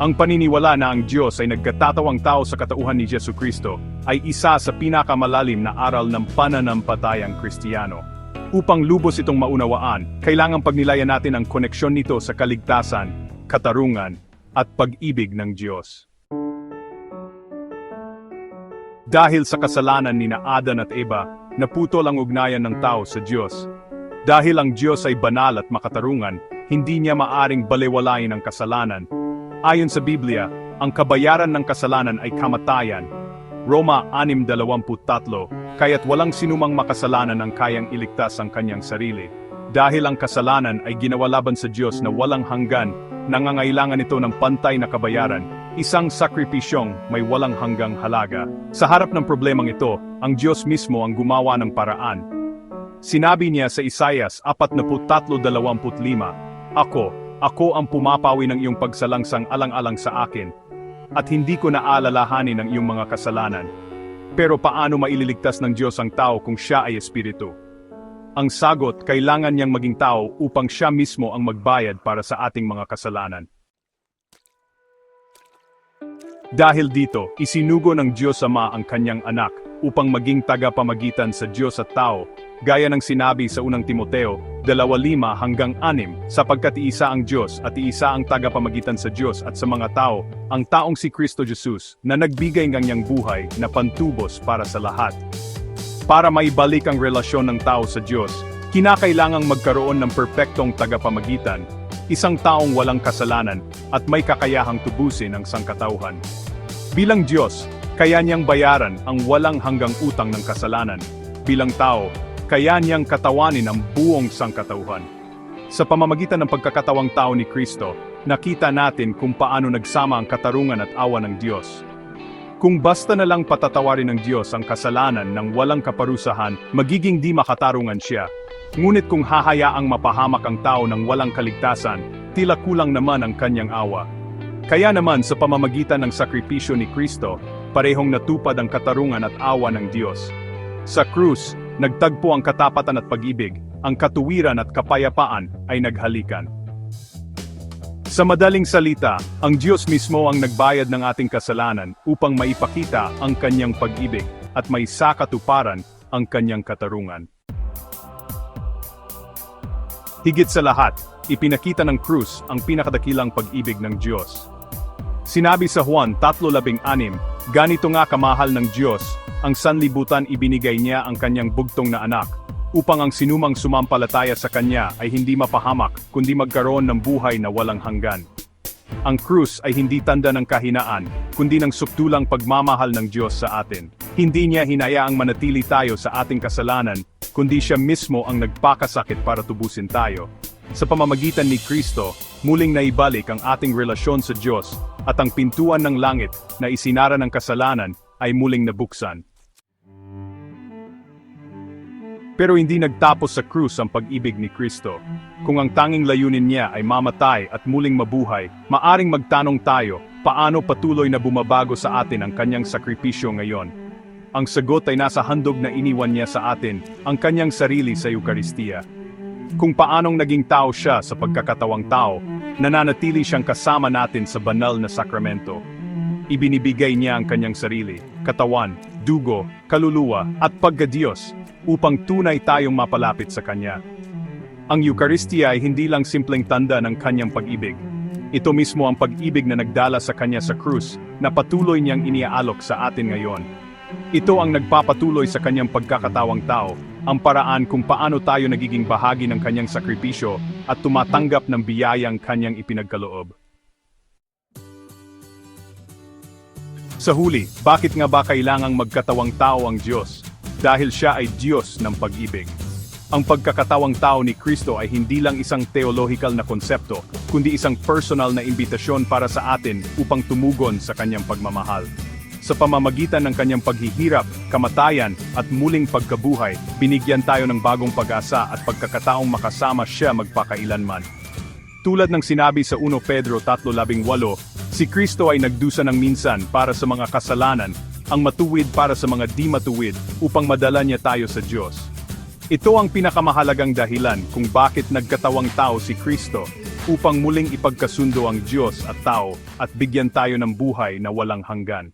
Ang paniniwala na ang Diyos ay nagkatatawang tao sa katauhan ni Jesu Kristo ay isa sa pinakamalalim na aral ng pananampatayang Kristiyano. Upang lubos itong maunawaan, kailangang pagnilayan natin ang koneksyon nito sa kaligtasan, katarungan, at pag-ibig ng Diyos. Dahil sa kasalanan ni na Adan at Eva, naputol ang ugnayan ng tao sa Diyos. Dahil ang Diyos ay banal at makatarungan, hindi niya maaring balewalain ang kasalanan. Ayon sa Biblia, ang kabayaran ng kasalanan ay kamatayan. Roma 6.23, kaya't walang sinumang makasalanan ang kayang iligtas ang kanyang sarili. Dahil ang kasalanan ay ginawa laban sa Diyos na walang hanggan, nangangailangan ito ng pantay na kabayaran, isang sakripisyong may walang hanggang halaga. Sa harap ng problemang ito, ang Diyos mismo ang gumawa ng paraan. Sinabi niya sa Isayas 43.25, Ako, ako ang pumapawi ng iyong pagsalangsang alang-alang sa akin, at hindi ko naalalahanin ang iyong mga kasalanan. Pero paano maililigtas ng Diyos ang tao kung siya ay espiritu? Ang sagot, kailangan niyang maging tao upang siya mismo ang magbayad para sa ating mga kasalanan. Dahil dito, isinugo ng Diyos Ama ang kanyang anak upang maging tagapamagitan sa Diyos at tao, gaya ng sinabi sa unang Timoteo, 2:5 hanggang 6, sapagkat iisa ang Diyos at iisa ang tagapamagitan sa Diyos at sa mga tao, ang taong si Kristo Jesus, na nagbigay ng kanyang buhay na pantubos para sa lahat. Para maibalik ang relasyon ng tao sa Diyos, kinakailangang magkaroon ng perpektong tagapamagitan, isang taong walang kasalanan at may kakayahang tubusin ang sangkatauhan. Bilang Diyos, kaya niyang bayaran ang walang hanggang utang ng kasalanan. Bilang tao, kaya niyang katawanin ang buong sangkatauhan. Sa pamamagitan ng pagkakatawang tao ni Kristo, nakita natin kung paano nagsama ang katarungan at awa ng Diyos. Kung basta na lang patatawarin ng Diyos ang kasalanan ng walang kaparusahan, magiging di makatarungan siya. Ngunit kung hahayaang mapahamak ang tao ng walang kaligtasan, tila kulang naman ang kanyang awa. Kaya naman sa pamamagitan ng sakripisyo ni Kristo, parehong natupad ang katarungan at awa ng Diyos. Sa krus, nagtagpo ang katapatan at pag-ibig, ang katuwiran at kapayapaan ay naghalikan. Sa madaling salita, ang Diyos mismo ang nagbayad ng ating kasalanan upang maipakita ang kanyang pag-ibig at may sakatuparan ang kanyang katarungan. Higit sa lahat, ipinakita ng krus ang pinakadakilang pag-ibig ng Diyos. Sinabi sa Juan 3.16, Ganito nga kamahal ng Diyos, ang sanlibutan ibinigay niya ang kanyang bugtong na anak, upang ang sinumang sumampalataya sa kanya ay hindi mapahamak, kundi magkaroon ng buhay na walang hanggan. Ang krus ay hindi tanda ng kahinaan, kundi ng subtulang pagmamahal ng Diyos sa atin. Hindi niya hinayaang manatili tayo sa ating kasalanan, kundi siya mismo ang nagpakasakit para tubusin tayo. Sa pamamagitan ni Kristo, muling naibalik ang ating relasyon sa Diyos, at ang pintuan ng langit na isinara ng kasalanan ay muling nabuksan. Pero hindi nagtapos sa krus ang pag-ibig ni Kristo. Kung ang tanging layunin niya ay mamatay at muling mabuhay, maaring magtanong tayo, paano patuloy na bumabago sa atin ang kanyang sakripisyo ngayon? Ang sagot ay nasa handog na iniwan niya sa atin, ang kanyang sarili sa Eukaristiya. Kung paanong naging tao siya sa pagkakatawang tao, nananatili siyang kasama natin sa banal na sakramento. Ibinibigay niya ang kanyang sarili, katawan, dugo, kaluluwa, at pagkadiyos, upang tunay tayong mapalapit sa Kanya. Ang Eukaristiya ay hindi lang simpleng tanda ng Kanyang pag-ibig. Ito mismo ang pag-ibig na nagdala sa Kanya sa krus, na patuloy niyang iniaalok sa atin ngayon. Ito ang nagpapatuloy sa Kanyang pagkakatawang tao, ang paraan kung paano tayo nagiging bahagi ng Kanyang sakripisyo at tumatanggap ng biyayang Kanyang ipinagkaloob. Sa huli, bakit nga ba kailangang magkatawang tao ang Diyos? Dahil siya ay Diyos ng pag-ibig. Ang pagkakatawang tao ni Kristo ay hindi lang isang theological na konsepto, kundi isang personal na imbitasyon para sa atin upang tumugon sa kanyang pagmamahal. Sa pamamagitan ng kanyang paghihirap, kamatayan, at muling pagkabuhay, binigyan tayo ng bagong pag-asa at pagkakataong makasama siya magpakailanman. Tulad ng sinabi sa 1 Pedro 3.18, si Kristo ay nagdusa ng minsan para sa mga kasalanan, ang matuwid para sa mga di matuwid, upang madala niya tayo sa Diyos. Ito ang pinakamahalagang dahilan kung bakit nagkatawang tao si Kristo, upang muling ipagkasundo ang Diyos at tao at bigyan tayo ng buhay na walang hanggan.